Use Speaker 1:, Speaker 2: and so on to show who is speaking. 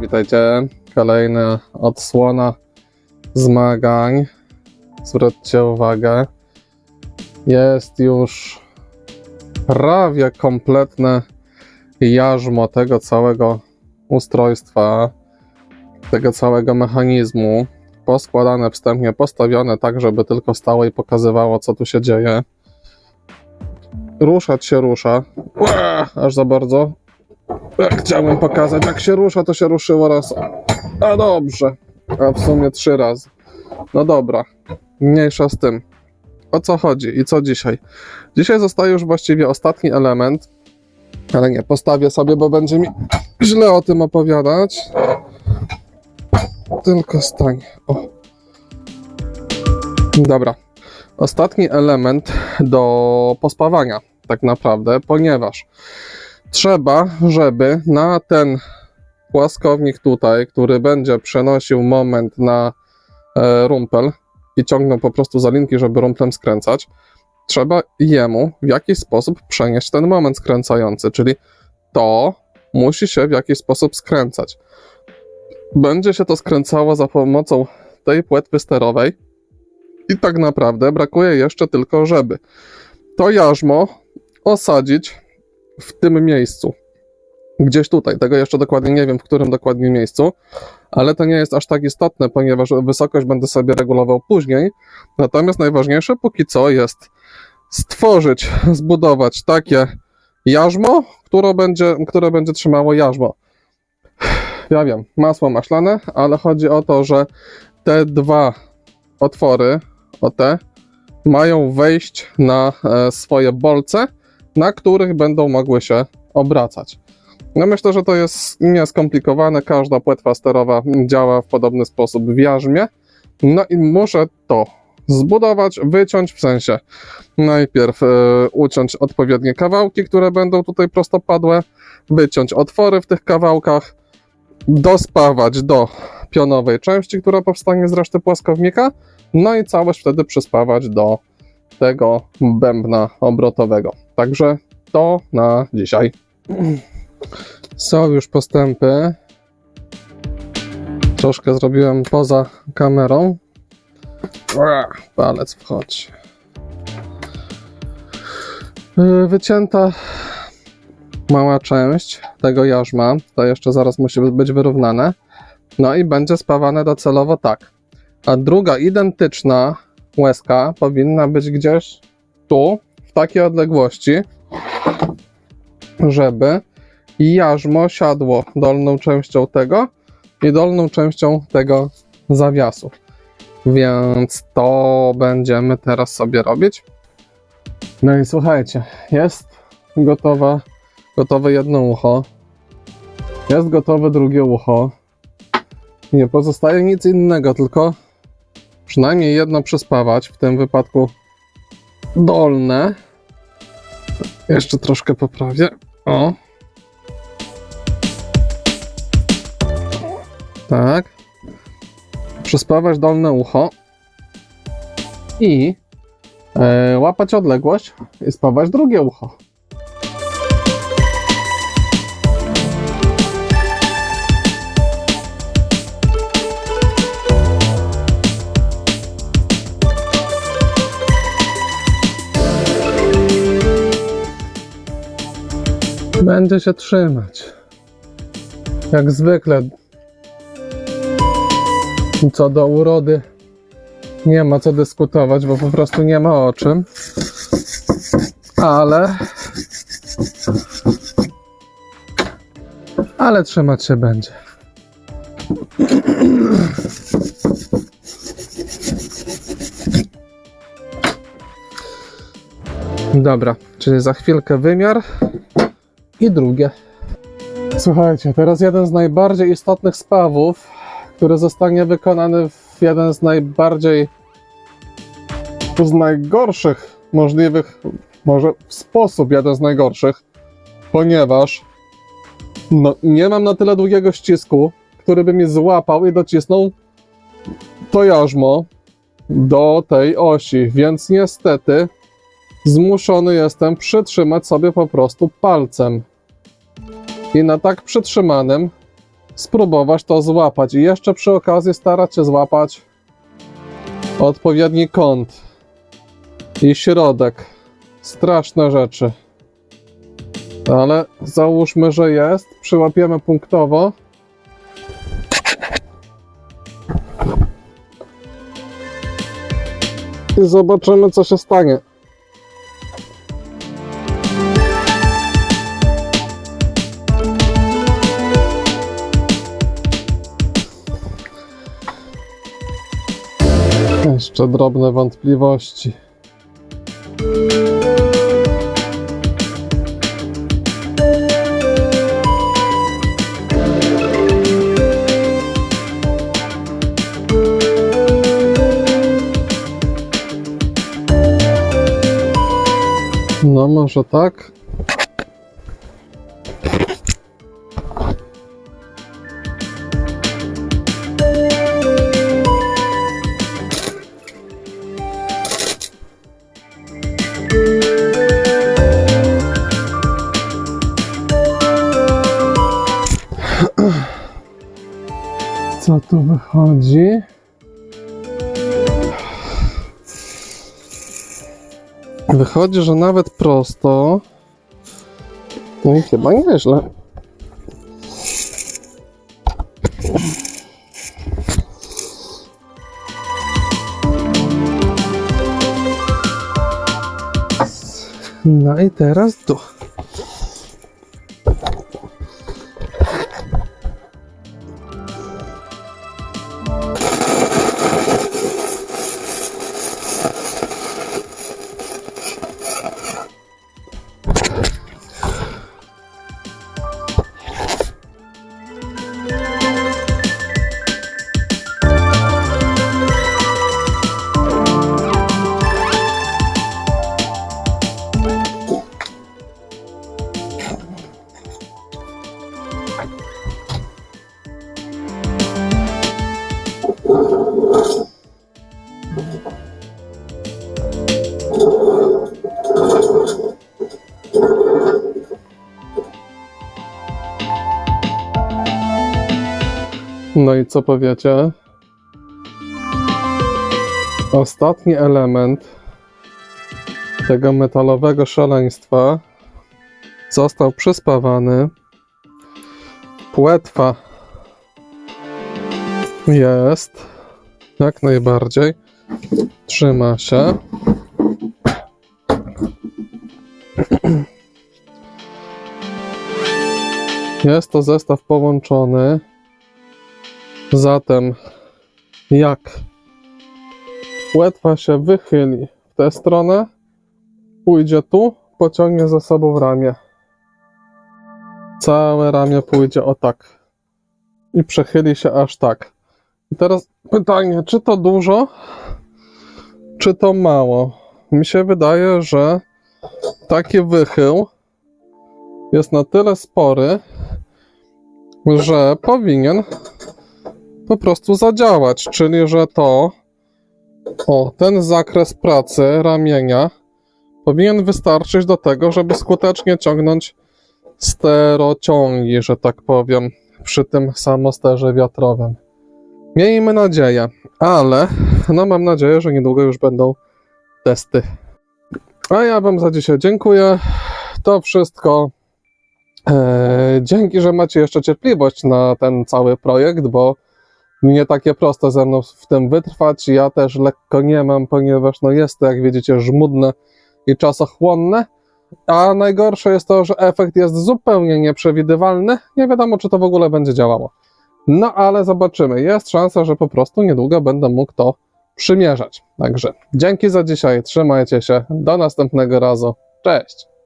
Speaker 1: Witajcie, kolejna odsłona zmagań. Zwróćcie uwagę, jest już prawie kompletne jarzmo tego całego ustrojstwa, tego całego mechanizmu. Poskładane wstępnie, postawione tak, żeby tylko stało i pokazywało, co tu się dzieje. Ruszać się rusza. Aż za bardzo. Jak chciałem pokazać, jak się rusza, to się ruszyło raz. A dobrze. A w sumie trzy razy. No dobra. Mniejsza z tym. O co chodzi i co dzisiaj? Dzisiaj zostaje już właściwie ostatni element. Ale nie, postawię sobie, bo będzie mi źle o tym opowiadać. Tylko stań. O. Dobra. Ostatni element do pospawania, tak naprawdę, ponieważ trzeba, żeby na ten płaskownik tutaj, który będzie przenosił moment na e, rumpel i ciągnął po prostu za linki, żeby rumplem skręcać, trzeba jemu w jakiś sposób przenieść ten moment skręcający, czyli to musi się w jakiś sposób skręcać. Będzie się to skręcało za pomocą tej płetwy sterowej i tak naprawdę brakuje jeszcze tylko, żeby to jarzmo osadzić w tym miejscu. Gdzieś tutaj, tego jeszcze dokładnie nie wiem, w którym dokładnie miejscu, ale to nie jest aż tak istotne, ponieważ wysokość będę sobie regulował później. Natomiast najważniejsze póki co jest stworzyć, zbudować takie jarzmo, które będzie, które będzie trzymało jarzmo. Ja wiem, masło maślane, ale chodzi o to, że te dwa otwory, o te, mają wejść na e, swoje bolce, na których będą mogły się obracać. No myślę, że to jest nieskomplikowane. Każda płetwa sterowa działa w podobny sposób w jarzmie. No i muszę to zbudować, wyciąć, w sensie najpierw e, uciąć odpowiednie kawałki, które będą tutaj prostopadłe, wyciąć otwory w tych kawałkach, dospawać do pionowej części, która powstanie z reszty płaskownika, no i całość wtedy przyspawać do tego bębna obrotowego. Także to na dzisiaj. Są już postępy. Troszkę zrobiłem poza kamerą. Palec wchodzi. Yy, Wycięta mała część tego jarzma. To jeszcze zaraz musi być wyrównane. No i będzie spawane docelowo tak. A druga identyczna łezka powinna być gdzieś tu, w takiej odległości, żeby jarzmo siadło dolną częścią tego i dolną częścią tego zawiasu. Więc to będziemy teraz sobie robić. No i słuchajcie, jest gotowa, gotowe jedno ucho. Jest gotowe drugie ucho. Nie pozostaje nic innego, tylko przynajmniej jedno przyspawać, w tym wypadku dolne. Jeszcze troszkę poprawię. O. Tak. Przyspawać dolne ucho. I e, łapać odległość i spawać drugie ucho. Będzie się trzymać. Jak zwykle. Co do urody, nie ma co dyskutować, bo po prostu nie ma o czym. Ale. Ale trzymać się będzie. Dobra, czyli za chwilkę wymiar i drugie. Słuchajcie, teraz jeden z najbardziej istotnych spawów, który zostanie wykonany w jeden z najbardziej z najgorszych możliwych, może w sposób jeden z najgorszych, ponieważ no, nie mam na tyle długiego ścisku, który by mi złapał i docisnął to jarzmo do tej osi, więc niestety zmuszony jestem przytrzymać sobie po prostu palcem. I na tak przytrzymanym spróbować to złapać i jeszcze przy okazji starać się złapać odpowiedni kąt i środek. Straszne rzeczy. Ale załóżmy, że jest. Przyłapiemy punktowo. I zobaczymy, co się stanie. Jeszcze drobne wątpliwości. No, może tak. Co tu wychodzi? Wychodzi, że nawet prosto. No i chyba nieźle. No i teraz tu. No i co powiecie? Ostatni element tego metalowego szaleństwa został przyspawany. Płetwa jest jak najbardziej. Trzyma się. Jest to zestaw połączony. Zatem, jak płetwa się wychyli w tę stronę, pójdzie tu, pociągnie za sobą ramię. Całe ramię pójdzie o tak. I przechyli się aż tak. I teraz pytanie, czy to dużo, czy to mało? Mi się wydaje, że taki wychył jest na tyle spory, że powinien po prostu zadziałać, czyli że to o, ten zakres pracy ramienia powinien wystarczyć do tego, żeby skutecznie ciągnąć sterociągi, że tak powiem, przy tym samosterze wiatrowym. Miejmy nadzieję, ale no mam nadzieję, że niedługo już będą testy. A ja Wam za dzisiaj dziękuję. To wszystko. Eee, dzięki, że macie jeszcze cierpliwość na ten cały projekt, bo nie takie proste ze mną w tym wytrwać. Ja też lekko nie mam, ponieważ no jest to, jak widzicie, żmudne i czasochłonne. A najgorsze jest to, że efekt jest zupełnie nieprzewidywalny. Nie wiadomo, czy to w ogóle będzie działało. No ale zobaczymy. Jest szansa, że po prostu niedługo będę mógł to przymierzać. Także dzięki za dzisiaj. Trzymajcie się. Do następnego razu. Cześć.